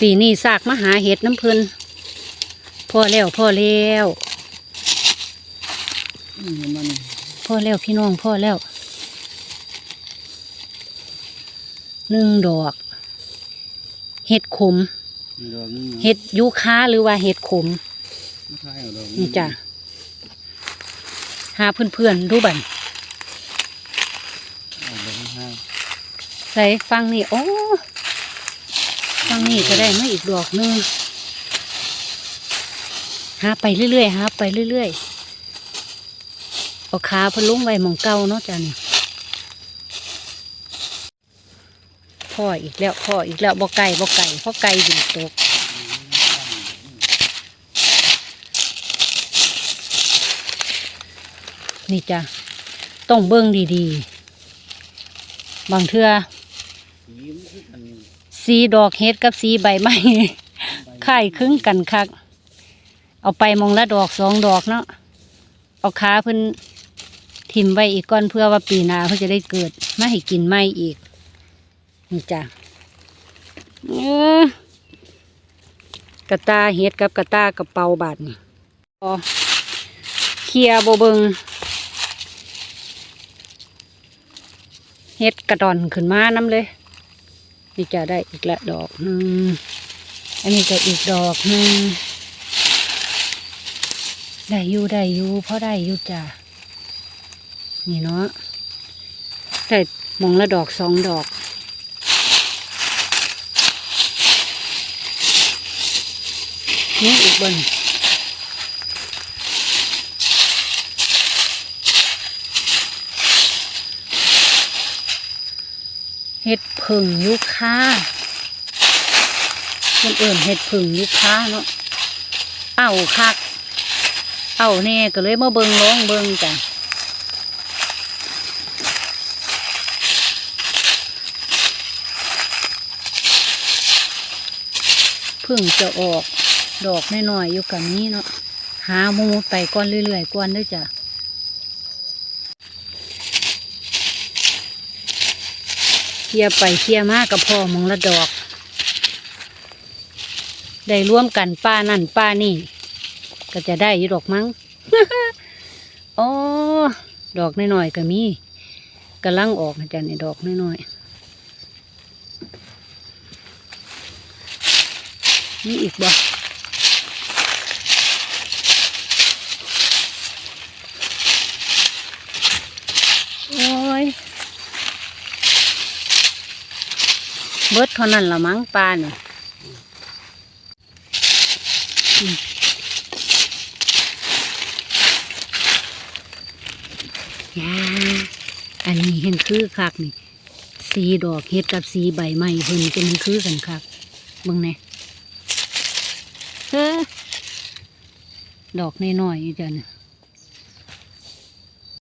ปีนี้ซากมาหาเห็ดน้ำเพิ่นพ่อแล้วพ่อแล้วนี่มันพ่อแล้วพี่น้องพ่อแล้วหนึ่งดอก เห็ดขมดอกนึงเห็ดยูคาหรือว่าเห็ดขมไม่คล้ายเอาดอกนี่จ้ะหาเพื่อนๆดูบันเอาดอกห้าใส่ฟังนี่โอ้ ฟังนี่ก็ได้มาอีกดอกนึงหาไปเรื่อยๆหาไปเรื่อยๆเอาขาพิ่นลงไว้มองเก่าเนาะจ้ะนี่พ่ออีกแล้วพ่ออีกแล้วบ่ไก่บ่ไก่พราะไก่ดินตกนี่จ้ะต้องเบิ่งดีๆ บางเทือ สีดอกเฮ็ดกับสีใบไม้ค่ายคลึงกันคัก เอาไปมองละดอกสองดอกเนาะเอาขาเพิ่นทิมไว้อีกก้อนเพื่อว่าปีนาเพิ่นจะได้เกิดมาให้กินไม้อีกนี่จ้ะกระตาเฮ็ดกับกระตากระเป๋าบาดนี่พอเคลียโบเบิงเฮ็ดกระดอนขึ้นมาน้ำเลย นี่จะได้อีกละดอกหนึ่งอันนี้ก็อีกดอกหนึ่งได้อยู่ได้อยู่เพราะได้อยู่จ้ะนี่เนาะได้มองละดอกสองดอกนี่อีกบน เห็ดผึ่งยุค่าคนเอิ่นเห็ดผึ่งยุค่าเนาะเอาคัก เอาแน่ก็เลยมาเบิงร้องเบิงจ้ะพึ่งจะออกดอกน้อยๆอยู่กับนี้เนาะหาหมูไปก่อนเรื่อยๆก่อนเด้วยจ้ะ เคลียไปเคลียมากับพ่อมองละดอก ได้ร่วมกันป้านั่นป้านี่ ก็จะได้อยู่ดอกมั้งโอ้ดอกน้อยๆก็มีกำลังออกนะจ๊ะเนี่ยดอกน้อยๆนี่อีกบ่โอ้ย เบิดเท่านั้นละมั้งปลาเนี่ยยาอันนี้เห็นคือคักนี่ สีดอกเฮ็ดกับสีใบไม้เพิ่นเป็นคือกันคักเบิ่งแหน่เฮ้อดอกน้อยๆอยู่จ้ะเนี่ย